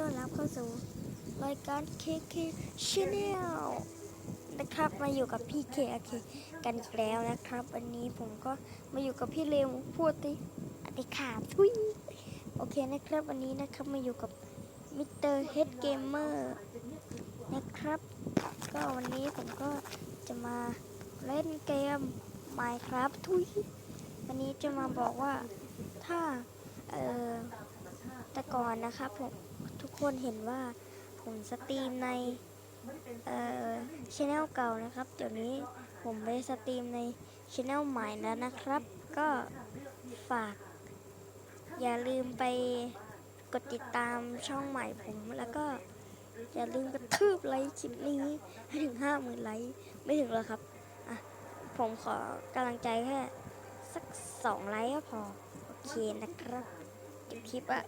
ต้อนรับเข้าสู่รายการ KK Channel นะครับมาอยู่กับพี่ KK กันอีกแล้วนะครับ วันนี้ผมก็มาอยู่กับพี่เลวพูดติอธิขาทุยโอเคนะครับวันนี้นะครับมาอยู่กับมิสเตอร์เฮดเกมเมอร์นะครับ ก็วันนี้ผมก็จะมาเล่นเกม Minecraft ทุยวันนี้จะมาบอกว่าถ้าเออแต่ก่อนนะครับผม ทุกคนเห็นว่าผมสตรีมในเอ่อชแนลเก่านะครับเดี๋ยวนี้ผมไปสตรีมในชแนลใหม่แล้วนะครับ ก็ฝาก อย่าลืมไปกดติดตามช่องใหม่ผมแล้วก็อย่าลืมกระทืบไลค์คลิปนี้ให้ถึงห้าหมื่นไลค์ไม่ถึงหรอกครับอะผมขอกำลังใจแค่สักสองไลค์ก็พอ โอเคนะครับเก็บคลิปอะ